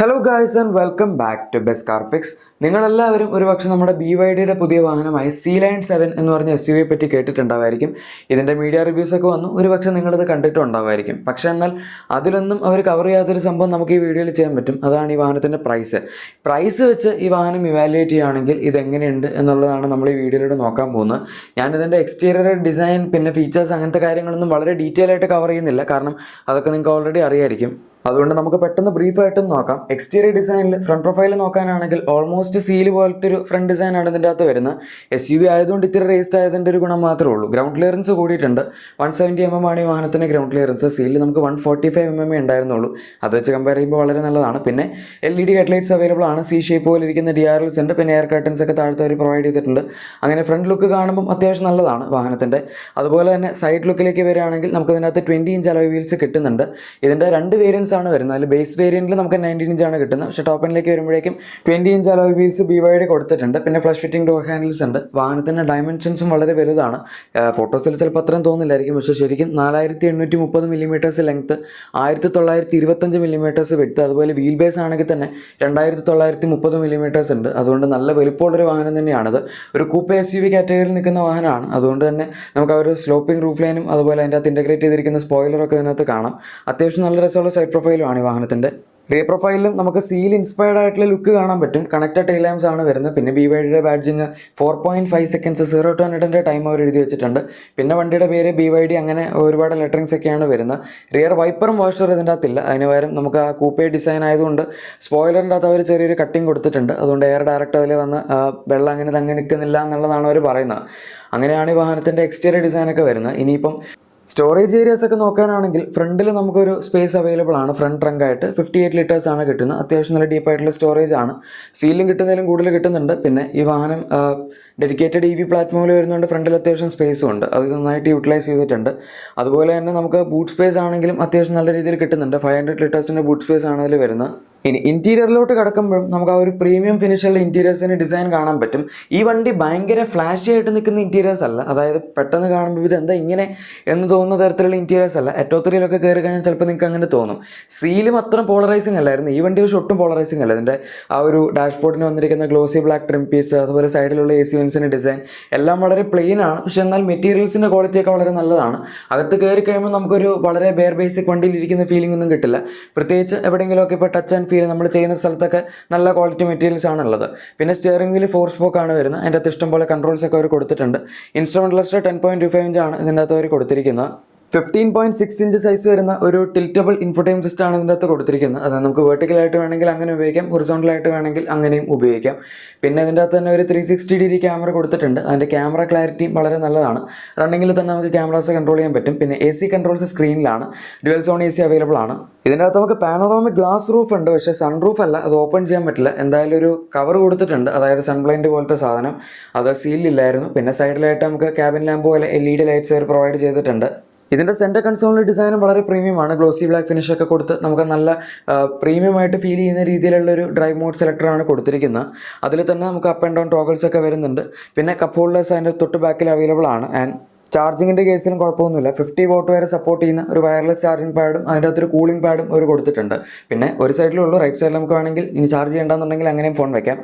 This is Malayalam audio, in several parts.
Hello guys and welcome back to best car picks നിങ്ങളെല്ലാവരും ഒരുപക്ഷെ നമ്മുടെ ബി വൈ ഡിയുടെ പുതിയ വാഹനമായ സി ലൈൻ സെവൻ എന്ന് പറഞ്ഞ എസ് യു വിയെ പറ്റി കേട്ടിട്ടുണ്ടാവായിരിക്കും. ഇതിന്റെ മീഡിയ റിവ്യൂസ് ഒക്കെ വന്നു. ഒരുപക്ഷെ നിങ്ങളത് കണ്ടിട്ടുണ്ടാവായിരിക്കും. പക്ഷേ എന്നാൽ അതിലൊന്നും അവർ കവർ ചെയ്യാത്തൊരു സംഭവം നമുക്ക് ഈ വീഡിയോയിൽ ചെയ്യാൻ പറ്റും. അതാണ് ഈ വാഹനത്തിന്റെ പ്രൈസ് പ്രൈസ് വെച്ച് ഈ വാഹനം ഇവാലുവേറ്റ് ചെയ്യുകയാണെങ്കിൽ ഇതെങ്ങനെയുണ്ട് എന്നുള്ളതാണ് നമ്മൾ ഈ വീഡിയോയിലൂടെ നോക്കാൻ പോകുന്നത്. ഞാനിതിന്റെ എക്സ്റ്റീരിയർ ഡിസൈൻ പിന്നെ ഫീച്ചേഴ്സ് അങ്ങനത്തെ കാര്യങ്ങളൊന്നും വളരെ ഡീറ്റെയിൽ ആയിട്ട് കവർ ചെയ്യുന്നില്ല. കാരണം അതൊക്കെ നിങ്ങൾക്ക് ഓൾറെഡി അറിയായിരിക്കും. അതുകൊണ്ട് നമുക്ക് പെട്ടെന്ന് ബ്രീഫായിട്ടും നോക്കാം. എക്സ്റ്റീരിയർ ഡിസൈനിൽ ഫ്രണ്ട് പ്രൊഫൈൽ നോക്കാനാണെങ്കിൽ ഓൾമോസ്റ്റ് സീൽ പോലത്തെ ഒരു ഫ്രണ്ട് ഡിസൈനാണ് ഇതിന്റെ അകത്ത് വരുന്നത്. എസ് യു വി ആയതുകൊണ്ട് ഇത്തിരി റേസ്റ്റ് ആയതിന്റെ ഒരു ഗുണം മാത്രമേ ഉള്ളൂ. ഗ്രൗണ്ട് ക്ലിയറൻസ് കൂടിയിട്ടുണ്ട്. വൺ സെവന്റി എം എം ആണ് ഈ വാഹനത്തിന് ഗ്രൗണ്ട് ക്ലിയറൻസ് സീലിൽ നമുക്ക് one forty five M M ഉണ്ടായിരുന്നുള്ളൂ. അത് വെച്ച് കമ്പയർ ചെയ്യുമ്പോൾ വളരെ നല്ലതാണ്. പിന്നെ L E D headlights available ആണ്. സി ഷേപ്പ് പോലെ ഇരിക്കുന്ന ഡി ആർ എൽസ് ഉണ്ട്. പിന്നെ എയർ കർട്ടൻസ് ഒക്കെ താഴത്തെ അവർ പ്രൊവൈഡ് ചെയ്തിട്ടുണ്ട്. അങ്ങനെ ഫ്രണ്ട് ലുക്ക് കാണുമ്പോൾ അത്യാവശ്യം നല്ലതാണ് വാഹനത്തിന്റെ. അതുപോലെ തന്നെ സൈഡ് ലുക്കിലേക്ക് വരികയാണെങ്കിൽ നമുക്ക് ഇതിനകത്ത് ട്വന്റി ഇഞ്ച് അലോയ് വീൽസ് കിട്ടുന്നുണ്ട്. ഇതിന്റെ രണ്ട് വേരിയൻസ് ആണ് വരുന്നത്. അതിൽ ബേസ് വേരിയന്റിൽ നമുക്ക് നയന്റീൻ ഇഞ്ചാണ് കിട്ടുന്നത്. പക്ഷേ ടോപ്പ് എൻഡിലേക്ക് വരുമ്പോഴേക്കും twenty inch alloy wheels B Y D കൊടുത്തിട്ടുണ്ട്. പിന്നെ ഫ്ലഷ് ഫിറ്റിംഗ് ഡോർ ഹാൻഡിൽസ് ഉണ്ട്. വാഹനത്തിന്റെ ഡയമെൻഷൻസും വളരെ വലുതാണ്. ഫോട്ടോസിൽ ചിലപ്പോൾ അത്രയും തോന്നില്ലായിരിക്കും. പക്ഷേ ശരിക്കും നാലായിരത്തി എണ്ണൂറ്റി മുപ്പത് മില്ലിമീറ്റേഴ്സ് ലെങ്ത് ആയിരത്തി തൊള്ളായിരത്തി ഇരുപത്തഞ്ച് മില്ലിമീറ്റേഴ്സ് വെട്ട് അതുപോലെ വീൽ ബേസ് ആണെങ്കിൽ തന്നെ രണ്ടായിരത്തി തൊള്ളായിരത്തി മുപ്പത് മില്ലിമീറ്റേഴ്സ് ഉണ്ട്. അതുകൊണ്ട് നല്ല വലിപ്പമുള്ളൊരു വാഹനം തന്നെയാണത്. ഒരു കൂപ്പ എസ് യു വി കാറ്റഗറിയിൽ നിൽക്കുന്ന വാഹനമാണ്. അതുകൊണ്ട് തന്നെ നമുക്ക് ആ ഒരു സ്ലോപ്പിംഗ് റൂഫ് ലൈനും അതുപോലെ അതിന്റെ അകത്ത് ഇന്റഗ്രേറ്റ് ചെയ്തിരിക്കുന്ന സ്പോയിലറൊക്കെ ഇതിനകത്ത് കാണാം. അത്യാവശ്യം നല്ല രസമുള്ള സൈഡ് പ്രൊഫൈലുമാണ് ഈ വാഹനത്തിന്റെ. റിയർ പ്രൊഫൈലിലും നമുക്ക് സീൽ ഇൻസ്പയർഡ് ആയിട്ടുള്ള ലുക്ക് കാണാൻ പറ്റും. കണക്റ്റഡ് ടൈൽ ലാംസ് ആണ് വരുന്നത്. പിന്നെ B വൈഡിയുടെ badging four point five seconds zero to ഹൺഡ്രഡിന്റെ time അവർ എഴുതി വെച്ചിട്ടുണ്ട്. പിന്നെ വണ്ടിയുടെ പേര് ബി വൈ ഡി അങ്ങനെ ഒരുപാട് ലെറ്ററിങ്സ് ഒക്കെയാണ് വരുന്നത്. റിയർ വൈപ്പറും വാഷറും ഇതിന്റെ അകത്തില്ല. അതിന് പകരം നമുക്ക് ആ കൂപ്പേ ഡിസൈൻ ആയതുകൊണ്ട് സ്പോയിലറിന്റെ അകത്ത് അവർ ചെറിയൊരു കട്ടിങ് കൊടുത്തിട്ടുണ്ട്. അതുകൊണ്ട് എയർ ഡയറക്റ്റ് അതിൽ വന്ന് വെള്ളം അങ്ങനെ തങ്ങി നിൽക്കുന്നില്ല എന്നുള്ളതാണ് അവർ പറയുന്നത്. അങ്ങനെയാണ് ഈ വാഹനത്തിന്റെ എക്സ്റ്റീരിയർ ഡിസൈനൊക്കെ വരുന്നത്. ഇനിയിപ്പം സ്റ്റോറേജ് ഏരിയാസ് ഒക്കെ നോക്കാനാണെങ്കിൽ ഫ്രണ്ടിൽ നമുക്കൊരു സ്പേസ് അവൈലബിൾ ആണ്. ഫ്രണ്ട് ട്രങ്ക് ആയിട്ട് ഫിഫ്റ്റി എയ്റ്റ് ലിറ്റേഴ്സ് ആണ് കിട്ടുന്നത്. അത്യാവശ്യം നല്ല ഡീപ്പ് ആയിട്ടുള്ള സ്റ്റോറേജ് ആണ്. സീലിംഗ് കിട്ടുന്നതിലും കൂടുതൽ കിട്ടുന്നുണ്ട്. പിന്നെ ഈ വാഹനം ഡെഡിക്കേറ്റഡ് ഇ വി പ്ലാറ്റ്ഫോമിൽ വരുന്നതുകൊണ്ട് ഫ്രണ്ടിൽ അത്യാവശ്യം സ്പേസും ഉണ്ട്. അത് നന്നായിട്ട് യൂട്ടിലൈസ് ചെയ്തിട്ടുണ്ട്. അതുപോലെ തന്നെ നമുക്ക് ബൂട്ട് സ്പേസ് ആണെങ്കിലും അത്യാവശ്യം നല്ല രീതിയിൽ കിട്ടുന്നുണ്ട്. ഫൈവ് ഹൺഡ്രഡ് ലിറ്റേഴ്സിന്റെ ബൂട്ട് സ്പേസ് ആണ് അതിൽ വരുന്നത്. ഇനി ഇന്റീരിയറിലോട്ട് കിടക്കുമ്പോഴും നമുക്ക് ആ ഒരു പ്രീമിയം ഫിനിഷുള്ള ഇന്റീരിയേഴ്സിന് ഡിസൈൻ കാണാൻ പറ്റും. ഈ വണ്ടി ഭയങ്കര ഫ്ലാഷി ആയിട്ട് നിൽക്കുന്ന ഇന്റീരിയേഴ്സ് അല്ല. അതായത് പെട്ടെന്ന് കാണുമ്പോൾ ഇത് എന്താ ഇങ്ങനെ എന്ന് തോന്നുന്ന തരത്തിലുള്ള ഇന്റീരിയേഴ്സ് അല്ല. എറ്റോത്തറിയിലൊക്കെ കയറി കഴിഞ്ഞാൽ ചിലപ്പോൾ നിങ്ങൾക്ക് അങ്ങനെ തോന്നും. സീലും അത്ര പോളറൈസിങ് അല്ലായിരുന്നു. ഈ വണ്ടി പക്ഷെ ഒട്ടും പോളറൈസിങ് അല്ല. ഇതിന്റെ ആ ഒരു ഡാഷ്ബോർഡിന് വന്നിരിക്കുന്ന ഗ്ലോസി ബ്ലാക്ക് ട്രിം പീസ് അതുപോലെ സൈഡിലുള്ള എ സി വിൻസിന്റെ ഡിസൈൻ എല്ലാം വളരെ പ്ലെയിൻ ആണ്. പക്ഷേ എന്നാൽ മെറ്റീരിയൽസിന്റെ ക്വാളിറ്റിയൊക്കെ വളരെ നല്ലതാണ്. അകത്ത് കയറി കഴിയുമ്പോൾ നമുക്കൊരു വളരെ ബെയർ ബേസിക് വണ്ടിയിലിരിക്കുന്ന ഫീലിംഗ് ഒന്നും കിട്ടില്ല. പ്രത്യേകിച്ച് എവിടെയെങ്കിലുമൊക്കെ ഇപ്പോൾ ടച്ച് ആൻഡ് ഫീൽ നമ്മൾ ചെയ്യുന്ന സ്ഥലത്തൊക്കെ നല്ല ക്വാളിറ്റി മെറ്റീരിയൽസ് ആണ് ഉള്ളത് പിന്നെ സ്റ്റിയറിംഗ് വീൽ ഫോർ സ്പോക്ക് ആണ് വരുന്നത്. അതിന്റെ അകത്ത് ഇഷ്ടംപോലെ കൺട്രോൾസ് ഒക്കെ അവർ കൊടുത്തിട്ടുണ്ട്. Instrumentalist ten point two five ഇഞ്ചാണ് ഇതിന്റെ അകത്ത് അവർ കൊടുത്തിരിക്കുന്നത്. Fifteen point six inch size വരുന്ന ഒരു ടിൽറ്റബിൾ ഇൻഫോടൈം സിസ്റ്റം ആണ് ഇതിന്റെ അകത്ത് കൊടുത്തിരിക്കുന്നത്. അത് നമുക്ക് വെർട്ടിക്കലായിട്ട് വേണമെങ്കിൽ അങ്ങനെ ഉപയോഗിക്കാം ഹൊറിസോണ്ടലായിട്ട് വേണമെങ്കിൽ അങ്ങനെയും ഉപയോഗിക്കാം. പിന്നെ ഇതിന്റെ അകത്ത് തന്നെ ഒരു ത്രീ സിക്സ്റ്റി ഡിഗ്രി ക്യാമറ കൊടുത്തിട്ടുണ്ട്. അതിന്റെ ക്യാമറ ക്ലാരിറ്റിയും വളരെ നല്ലതാണ്. റണ്ണിങ്ങിൽ തന്നെ നമുക്ക് ക്യാമറാസ് കൺട്രോൾ ചെയ്യാൻ പറ്റും. പിന്നെ A C controls സ്ക്രീനിലാണ് dual zone A C available ആണ്. ഇതിന്റെ അകത്ത് നമുക്ക് പാനോറാമിക് ഗ്ലാസ് റൂഫ് ഉണ്ട്. പക്ഷേ സൺ റൂഫ് അല്ല. അത് ഓപ്പൺ ചെയ്യാൻ പറ്റില്ല. എന്തായാലും ഒരു കവർ കൊടുത്തിട്ടുണ്ട്. അതായത് സൺബ്ലൈൻഡ് പോലത്തെ സാധനം. അത് സീലില്ലായിരുന്നു പിന്നെ സൈഡിലായിട്ട് നമുക്ക് ക്യാബിൻ ലാമ്പ് പോലെ എൽ ഇ ഡി ലൈറ്റ്സ് അവർ പ്രൊവൈഡ് ചെയ്തിട്ടുണ്ട്. ഇതിന്റെ സെന്റർ കൺസോളിന്റെ ഡിസൈനും വളരെ പ്രീമിയമാണ് ഗ്ലോസി ബ്ലാക്ക് ഫിനിഷ് ഒക്കെ കൊടുത്ത് നമുക്ക് നല്ല പ്രീമിയം ആയിട്ട് ഫീൽ ചെയ്യുന്ന രീതിയിലുള്ള ഒരു ഡ്രൈവ് മോഡ് സെലക്ടറാണ് കൊടുത്തിരിക്കുന്നത്. അതിൽ തന്നെ നമുക്ക് അപ്പ് ആൻഡ് ഡൗൺ ടോഗിൾസ് ഒക്കെ വരുന്നുണ്ട്. പിന്നെ കപ്പ് ഹോൾഡേഴ്സ് അതിന്റെ തൊട്ട് ബാക്കിൽ അവൈലബിൾ ആണ്. ആൻഡ് ചാർജിങ്ങിന്റെ കേസിലും കുഴപ്പമൊന്നുമില്ല. ഫിഫ്റ്റി വോട്ട് വരെ സപ്പോർട്ട് ചെയ്യുന്ന ഒരു വയർലെസ് ചാർജിങ് പാഡും അതിന്റെ അകത്തൊരു കൂളിംഗ് പാഡും അവർ കൊടുത്തിട്ടുണ്ട്. പിന്നെ ഒരു സൈഡിലുള്ളൂ റൈറ്റ് സൈഡിൽ നമുക്ക് വേണമെങ്കിൽ ഇനി ചാർജ് ചെയ്യേണ്ടെന്നുണ്ടെങ്കിൽ അങ്ങനെയും ഫോൺ വെക്കാം.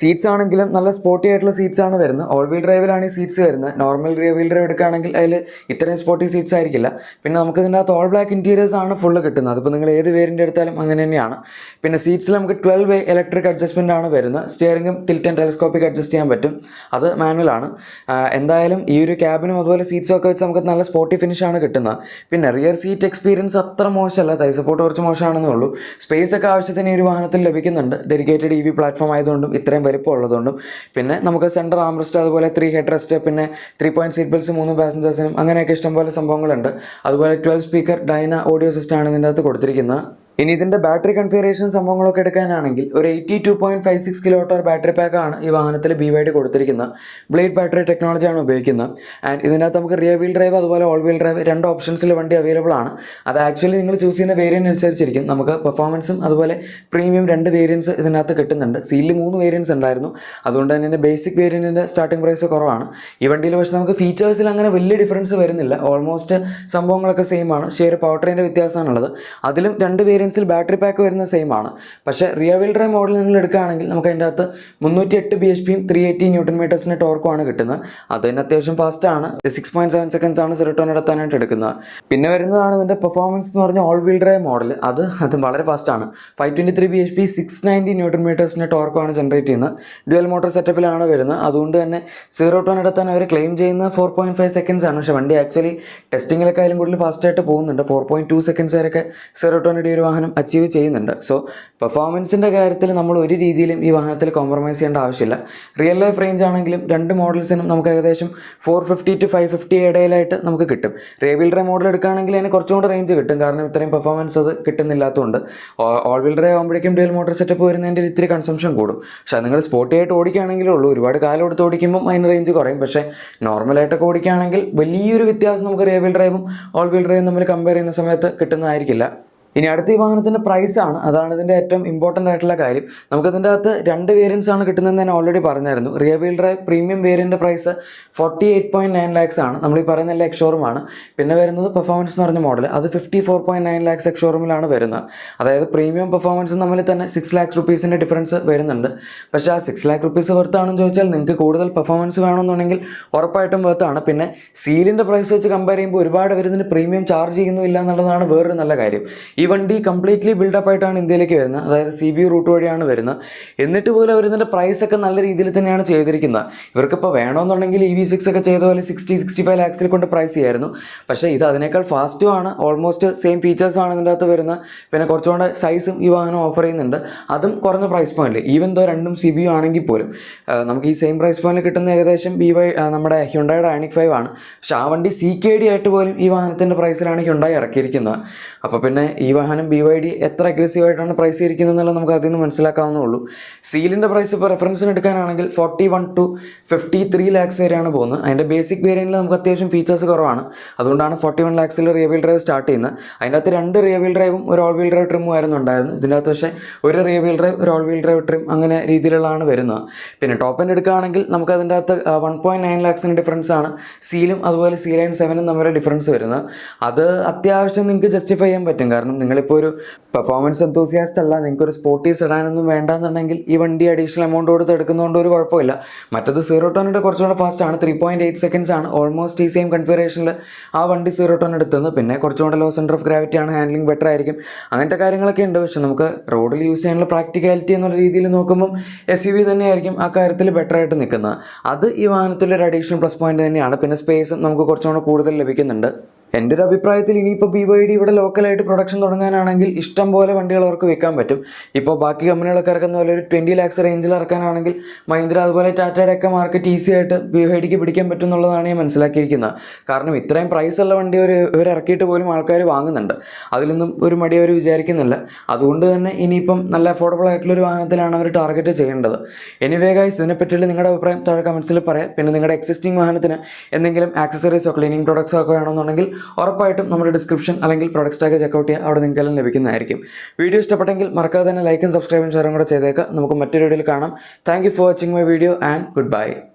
സീറ്റ്സ് ആണെങ്കിലും നല്ല സ്പോർട്ടി ആയിട്ടുള്ള സീറ്റ്സ് ആണ് വരുന്നത്. ഓൾ വീൽ ഡ്രൈവിലാണ് ഈ സീറ്റ്സ് വരുന്നത്. നോർമൽ റിയർ വീൽ ഡ്രൈവ് എടുക്കുകയാണെങ്കിൽ അതിൽ ഇത്രയും സ്പോർട്ടി സീറ്റ്സ് ആയിരിക്കില്ല. പിന്നെ നമുക്ക് ഇതിന്റെ അകത്ത് ഓൾ ബ്ലാക്ക് ഇന്റീരിയേഴ്സ് ആണ് ഫുള്ള് കിട്ടുന്നത്. അതിപ്പോൾ നിങ്ങൾ ഏത് വേരിന്റെ എടുത്താലും അങ്ങനെ തന്നെയാണ്. പിന്നെ സീറ്റ്സിൽ നമുക്ക് ട്വൽവ് വേ ഇലക്ട്രിക് അഡ്ജസ്റ്റ്മെന്റ് ആണ് വരുന്നത്. സ്റ്റിയറിംഗും ടിൽറ്റ് ടെലിസ്കോപ്പിക് അഡ്ജസ്റ്റ് ചെയ്യാൻ പറ്റും. അത് മാനുവലാണ് എന്തായാലും ഈ ഒരു ക്യാബിനും അതുപോലെ സീറ്റ്സും ഒക്കെ വെച്ച് നമുക്ക് നല്ല സ്പോർട്ടി ഫിനിഷ് ആണ് കിട്ടുന്നത്. പിന്നെ റിയർ സീറ്റ് എക്സ്പീരിയൻസ് അത്ര മോശമല്ല. തൈ സപ്പോർട്ട് കുറച്ച് മോശമാണെന്നേ ഉള്ളൂ. സ്പേസ് ഒക്കെ ആവശ്യത്തിന് ഈ ഒരു വാഹനത്തിൽ ലഭിക്കുന്നുണ്ട്. ഡെഡിക്കേറ്റഡ് ഇ വി പ്ലാറ്റ്ഫോം ആയതുകൊണ്ടും ഇത്രയും വലിപ്പം ഉള്ളതുകൊണ്ടും പിന്നെ നമുക്ക് സെന്റർ ആംറസ്റ്റ് അതുപോലെ ത്രീ ഹെഡ് റെസ്റ്റ് പിന്നെ ത്രീ പോയിന്റ് സീറ്റ് ബെൽറ്റ്സ് മൂന്ന് പാസഞ്ചേഴ്സിനും അങ്ങനെയൊക്കെ ഇഷ്ടംപോലെ സംഭവങ്ങളുണ്ട്. അതുപോലെ ട്വൽവ് സ്പീക്കർ ഡൈന ഓഡിയോ സിസ്റ്റമാണ് ഇതിന്റെ അകത്ത് കൊടുത്തിരിക്കുന്നത്. ഇനി ഇതിന്റെ ബാറ്ററി കൺഫിഗറേഷൻ സംഭവങ്ങളൊക്കെ എടുക്കാനാണെങ്കിൽ ഒരു eighty two point five six kilo Tor battery പാക്കാണ് ഈ വാഹനത്തിൽ ബി വൈ ഡി കൊടുത്തിരിക്കുന്നത്. ബ്ലേഡ് ബാറ്ററി ടെക്നോളജിയാണ് ഉപയോഗിക്കുന്നത്. ആൻഡ് ഇതിനകത്ത് നമുക്ക് റിയർ വീൽ ഡ്രൈവ് അതുപോലെ ഓൾ വീൽ ഡ്രൈവ് രണ്ട് ഓപ്ഷൻസിൽ വണ്ടി അവൈലബിൾ ആണ്. അത് ആക്ച്വലി നിങ്ങൾ ചൂസ് ചെയ്യുന്ന വേരിയന്റ് അനുസരിച്ചിരിക്കും. നമുക്ക് പെർഫോമൻസും അതുപോലെ പ്രീമിയം രണ്ട് വേരിയൻസ് ഇതിനകത്ത് കിട്ടുന്നുണ്ട്. സീലിൽ മൂന്ന് വേരിയൻസ് ഉണ്ടായിരുന്നു. അതുകൊണ്ട് തന്നെ ബേസിക് വേരിയന്റിന്റെ സ്റ്റാർട്ടിംഗ് പ്രൈസ് കുറവാണ്. ഈ വണ്ടിയിൽ പക്ഷേ നമുക്ക് ഫീച്ചേഴ്സിൽ അങ്ങനെ വലിയ ഡിഫറൻസ് വരുന്നില്ല. ഓൾമോസ്റ്റ് സംഭവങ്ങളൊക്കെ സെയിം ആണ്. ഷെയർ പവർ ട്രെയിന്റെ വ്യത്യാസമാണുള്ളത്. അതിലും രണ്ട് വേരിയൻസ് സീലൻസിൽ ബാറ്ററി പാക്ക് വരുന്ന സെയിം ആണ്. പക്ഷേ റിയർ വീൽ ഡ്രൈവ് മോഡൽ നിങ്ങൾ എടുക്കുകയാണെങ്കിൽ നമുക്ക് അതിന്റെ അകത്ത് മുന്നൂറ്റി എട്ട് ബി എച്ച് പിയും ത്രീ എയ്റ്റി ന്യൂട്ടൺ മീറ്റേഴ്സിന്റെ ടോർക്കുമാണ് കിട്ടുന്നത്. അത് തന്നെ അത്യാവശ്യം ഫാസ്റ്റ് ആണ്. സിക്സ് പോയിന്റ് സെവൻ സെക്കൻഡ്സ് ആണ് സെറിട്ടോൺ ടോൺ നടത്താനായിട്ട് എടുക്കുന്നത്. പിന്നെ വരുന്നതാണ് ഇതിന്റെ പെർഫോമൻസ് എന്ന് പറഞ്ഞാൽ ഓൾ വീൽ ഡ്രൈവ് മോഡൽ അത് അത് വളരെ ഫാസ്റ്റ് ആണ്. Five twenty three B H P six ninety newton മീറ്റേഴ്സിന്റെ ടോർക്കുമാണ് ജനറേറ്റ് ചെയ്യുന്നത്. ഡ്യുവൽ മോട്ടോർ സെറ്റപ്പിലാണ് വരുന്നത്. അതുകൊണ്ട് തന്നെ സീറോ ടോൺ എടുത്താൻ അവർ ക്ലെയിം ചെയ്യുന്ന ഫോർ പോയിന്റ് ഫൈവ് സെക്കൻഡ്സ് ആണ്. പക്ഷേ വണ്ടി ആക്ച്വലി ടെസ്റ്റിങ്ങിലൊക്കെ ആയാലും കൂടുതൽ ഫാസ്റ്റായിട്ട് പോകുന്നുണ്ട്. ഫോർ പോയിന്റ് ടു സെക്കൻഡ്സ് വരെയൊക്കെ സീറോ ടോൺ ഒരു വാഹനം അച്ചീവ് ചെയ്യുന്നുണ്ട്. സോ പെർഫോമൻസിന്റെ കാര്യത്തിൽ നമ്മൾ ഒരു രീതിയിലും ഈ വാഹനത്തിൽ കോംപ്രമൈസ് ചെയ്യേണ്ട ആവശ്യമില്ല. റിയൽ ലൈഫ് റേഞ്ച് ആണെങ്കിലും രണ്ട് മോഡൽസിനും നമുക്ക് ഏകദേശം four fifty to five fifty ഇടയിലായിട്ട് നമുക്ക് കിട്ടും. റേ വീൽ ഡ്രൈവ് മോഡൽ എടുക്കുകയാണെങ്കിൽ അതിന് കുറച്ചും കൂടെ റേഞ്ച് കിട്ടും. കാരണം ഇത്രയും പെർഫോമൻസ് അത് കിട്ടുന്നില്ലാത്തതുകൊണ്ട്. ഓൾ വീൽ ഡ്രൈവ് ആകുമ്പോഴേക്കും ഡ്യുവൽ മോട്ടോർ സെറ്റപ്പ് വരുന്നതിന്റെ ഇത്തിരി കൺസംഷൻ കൂടും. പക്ഷേ നിങ്ങൾ സ്പോട്ടി ആയിട്ട് ഓടിക്കുകയാണെങ്കിലേ ഉള്ളൂ. ഒരുപാട് കാലം എടുത്ത് ഓടിക്കുമ്പോൾ അതിന് റേഞ്ച് കുറയും. പക്ഷേ നോർമലായിട്ടൊക്കെ ഓടിക്കുകയാണെങ്കിൽ വലിയൊരു വ്യത്യാസം നമുക്ക് റേ വീൽ ഡ്രൈവും ഓൾ വീൽ ഡ്രൈവും തമ്മിൽ കമ്പയർ ചെയ്യുന്ന സമയത്ത് കിട്ടുന്നതായിരിക്കില്ല. ഇനി അടുത്ത ഈ വാഹനത്തിന്റെ പ്രൈസ് ആണ്. അതാണ് ഇതിന്റെ ഏറ്റവും ഇമ്പോർട്ടന്റ് ആയിട്ടുള്ള കാര്യം. നമുക്കതിന്റെ അകത്ത് രണ്ട് വേരിയൻസ് ആണ് കിട്ടുന്നതെന്ന് ഞാൻ ഓൾറെഡി പറഞ്ഞായിരുന്നു. Rear wheel drive premium വേരിയന്റെ price forty eight point nine lakhs ആണ്. നമ്മൾ ഈ പറയുന്ന എല്ലാ എക്സോറുമാണ് പിന്നെ വരുന്നത് പെർഫോമൻസ് എന്ന് പറഞ്ഞ മോഡൽ അത് fifty four point nine lakhs എക്ഷോറൂമിലാണ് വരുന്നത്. അതായത് പ്രീമിയം പെർഫോമൻസും തമ്മിൽ തന്നെ സിക്സ് ലാക്സ് റുപ്പീസിന്റെ ഡിഫറൻസ് വരുന്നുണ്ട്. പക്ഷേ ആ സിക്സ് ലാക്ക് റുപ്പീസ് വെർത്താണെന്ന് ചോദിച്ചാൽ നിങ്ങൾക്ക് കൂടുതൽ പെർഫോമൻസ് വേണമെന്നുണ്ടെങ്കിൽ ഉറപ്പായിട്ടും വെർത്താണ് പിന്നെ സീലിന്റെ പ്രൈസ് വെച്ച് കമ്പയർ ചെയ്യുമ്പോൾ ഒരുപാട് വരുന്നതിന് പ്രീമിയം ചാർജ് ചെയ്യുന്നില്ല എന്നുള്ളതാണ് വേറൊരു നല്ല കാര്യം. വണ്ടി കംപ്ലീറ്റ്ലി ബിൽഡപ്പ് ആയിട്ടാണ് ഇന്ത്യയിലേക്ക് വരുന്നത്. അതായത് സി ബി റൂട്ട് വഴിയാണ് വരുന്നത്. എന്നിട്ട് പോലും അവർ ഇതിന്റെ പ്രൈസൊക്കെ നല്ല രീതിയിൽ തന്നെയാണ് ചെയ്തിരിക്കുന്നത്. ഇവർക്കിപ്പോൾ വേണമെന്നുണ്ടെങ്കിൽ ഇ വി സിക്സ് ഒക്കെ ചെയ്ത പോലെ സിക്സ്റ്റി സിക്സ്റ്റി ഫൈവ് ലാക്സിൽ കൊണ്ട് പ്രൈസ് ചെയ്യായിരുന്നു. പക്ഷേ ഇത് അതിനേക്കാൾ ഫാസ്റ്റും ആണ്. ഓൾമോസ്റ്റ് സെയിം ഫീച്ചേഴ്സും ആണ് ഇതിന്റെ അകത്ത് വരുന്നത്. പിന്നെ കുറച്ചുകൂടെ സൈസും ഈ വാഹനം ഓഫർ ചെയ്യുന്നുണ്ട്. അതും കുറഞ്ഞ പ്രൈസ് പോയിന്റിൽ ഈവൻ ദോ രണ്ടും സി ബി ആണെങ്കിൽ പോലും നമുക്ക് ഈ സെയിം പ്രൈസ് പോയിന്റിൽ കിട്ടുന്ന ഏകദേശം ബി വൈ നമ്മുടെ ഹ്യുണ്ടായുടെ ആനിക് ഫൈവ് ആണ്. പക്ഷേ ആ വണ്ടി സി കെ ഡി ആയിട്ട് പോലും ഈ വാഹനത്തിന്റെ പ്രൈസിലാണ് ഹ്യുണ്ടായി ഇറക്കിയിരിക്കുന്നത്. അപ്പോൾ പിന്നെ ഈ വാഹനം ബി വൈ ഡി എത്ര അഗ്രസീവായിട്ടാണ് പ്രൈസ് ചെയ്തിരിക്കുന്നത് എന്നുള്ളത് നമുക്ക് അതിൽ നിന്ന് മനസ്സിലാക്കാവുന്നേ ഉള്ളൂ. സീലിന്റെ പ്രൈസ് ഇപ്പോൾ റെഫറൻസിന് എടുക്കാനാണെങ്കിൽ forty one two fifty three lakhs വരെയാണ് പോകുന്നത്. അതിന്റെ ബേസിക് വേരിയന്റിൽ നമുക്ക് അത്യാവശ്യം ഫീച്ചേഴ്സ് കുറവാണ്. അതുകൊണ്ടാണ് ഫോർട്ടി വൺ ലാക്സിൽ റിയർ വീൽ ഡ്രൈവ് സ്റ്റാർട്ട് ചെയ്യുന്നത്. അതിന്റെ അകത്ത് രണ്ട് റിയർ വീൽ ഡ്രൈവും ഒരു ഓൾ വീൽ ഡ്രൈവ് ട്രിമ്മും ആയിരുന്നു ഉണ്ടായിരുന്നു ഇതിന്റെ അകത്ത് പക്ഷേ ഒരു റിയർ വീൽ ഡ്രൈവ് ഒരു ഓൾ വീൽ ഡ്രൈവ് ട്രിം അങ്ങനെ രീതിയിലുള്ളതാണ് വരുന്നത്. പിന്നെ ടോപ്പ് എൻഡ് എടുക്കുകയാണെങ്കിൽ നമുക്ക് അതിന്റെ അകത്ത് വൺ പോയിന്റ് നയൻ ലാക്സിന്റെ ഡിഫറൻസ് ആണ്. സീലും അതുപോലെ സീ ലൈൻ സെവനും തമ്മിലുള്ള ഡിഫറൻസ് വരുന്നത്. അത് അത്യാവശ്യം നിങ്ങൾക്ക് ജസ്റ്റിഫൈ ചെയ്യാൻ പറ്റും. കാരണം നിങ്ങളിപ്പോൾ ഒരു പെർഫോമൻസ് എന്തൂസിയാസ്റ്റ് അല്ല നിങ്ങൾക്ക് ഒരു സ്പോർട്ടീസ് ഇടാനൊന്നും വേണ്ടെന്നുണ്ടെങ്കിൽ ഈ വണ്ടി അഡീഷണൽ എമൗണ്ട് കൊടുത്ത് എടുക്കുന്നതുകൊണ്ട് ഒരു കുഴപ്പമില്ല. മറ്റത് സീറോ ടോണിന്റെ കുറച്ചുകൂടെ ഫാസ്റ്റ് ആണ് ത്രീ പോയിന്റ് എയ്റ്റ് സെക്കൻഡ്സ് ആണ്. ഓൾമോസ്റ്റ് ഈ സെയിം കൺഫിഗറേഷനിൽ ആ വണ്ടി സീറോ ടോൺ എടുത്തത്. പിന്നെ കുറച്ചുകൂടെ ലോ സെന്റർ ഓഫ് ഗ്രാവിറ്റി ആണ് ഹാൻഡ്ലിംഗ് ബെറ്റർ ആയിരിക്കും. അങ്ങനത്തെ കാര്യങ്ങളൊക്കെ ഉണ്ട്. പക്ഷെ നമുക്ക് റോഡിൽ യൂസ് ചെയ്യാനുള്ള പ്രാക്ടിക്കാലിറ്റി എന്നുള്ള രീതിയിൽ നോക്കുമ്പം എസ് യു വി തന്നെയായിരിക്കും ആ കാര്യത്തിൽ ബെറ്റർ ആയിട്ട് നിൽക്കുന്നത്. അത് ഈ വാഹനത്തിലൊരു അഡീഷണൽ പ്ലസ് പോയിന്റ് തന്നെയാണ്. പിന്നെ സ്പേസും നമുക്ക് കുറച്ചുകൂടെ കൂടുതൽ ലഭിക്കുന്നുണ്ട്. എന്റെ ഒരു അഭിപ്രായത്തിൽ ഇനിയിപ്പോൾ ബി വൈ ഡി ഇവിടെ ലോക്കലായിട്ട് പ്രൊഡക്ഷൻ തുടങ്ങാനാണെങ്കിൽ ഇഷ്ടം പോലെ വണ്ടികൾ അവർക്ക് വിൽക്കാൻ പറ്റും. ഇപ്പോൾ ബാക്കി കമ്പനികളൊക്കെ ഇറക്കുന്ന പോലെ ഒരു ട്വന്റി ലാക്സ് റേഞ്ചിൽ ഇറക്കാനാണെങ്കിൽ മഹീന്ദ്ര അതുപോലെ ടാറ്റയുടെ ഒക്കെ മാർക്കറ്റ് ഈസി ആയിട്ട് ബി വൈ ഡിക്ക് പിടിക്കാൻ പറ്റും എന്നുള്ളതാണ് ഞാൻ മനസ്സിലാക്കിയിരിക്കുന്നത്. കാരണം ഇത്രയും പ്രൈസ് ഉള്ള വണ്ടി ഒരു ഇവർ ഇറക്കിയിട്ട് പോലും ആൾക്കാർ വാങ്ങുന്നുണ്ട്. അതിലൊന്നും ഒരു മടി അവർ വിചാരിക്കുന്നില്ല. അതുകൊണ്ട് തന്നെ ഇനിയിപ്പം നല്ല അഫോർഡബിൾ ആയിട്ടുള്ള ഒരു വാഹനത്തിലാണ് അവർ ടാർഗറ്റ് ചെയ്യേണ്ടത്. എനിവേ ഗൈസ് ഇതിനെപ്പറ്റിയുള്ള നിങ്ങളുടെ അഭിപ്രായം താഴെ കമൻസിൽ പറയാം. പിന്നെ നിങ്ങളുടെ എക്സിസ്റ്റിംഗ് വാഹനത്തിന് എന്തെങ്കിലും ആക്സസറീസോ ക്ലീനിങ് പ്രോഡക്ട്സോ ഒക്കെ വേണമെന്നുണ്ടെങ്കിൽ ഉറപ്പായിട്ടും നമ്മുടെ ഡിസ്ക്രിപ്ഷൻ അല്ലെങ്കിൽ പ്രോഡക്റ്റ് ടാഗ് ചെക്കൗട്ട് ചെയ്യുക അവിടെ നിങ്ങൾക്ക് എല്ലാം ലഭിക്കുന്നതായിരിക്കും. വീഡിയോ ഇഷ്ടപ്പെട്ടെങ്കിൽ മറക്കാതെ തന്നെ ലൈക്കും സബ്സ്ക്രൈബും ഷെയറും കൂടെ ചെയ്തേക്കുക നമുക്ക് മറ്റൊരു വീഡിയോയിൽ കാണാം. Thank for watching my video and goodbye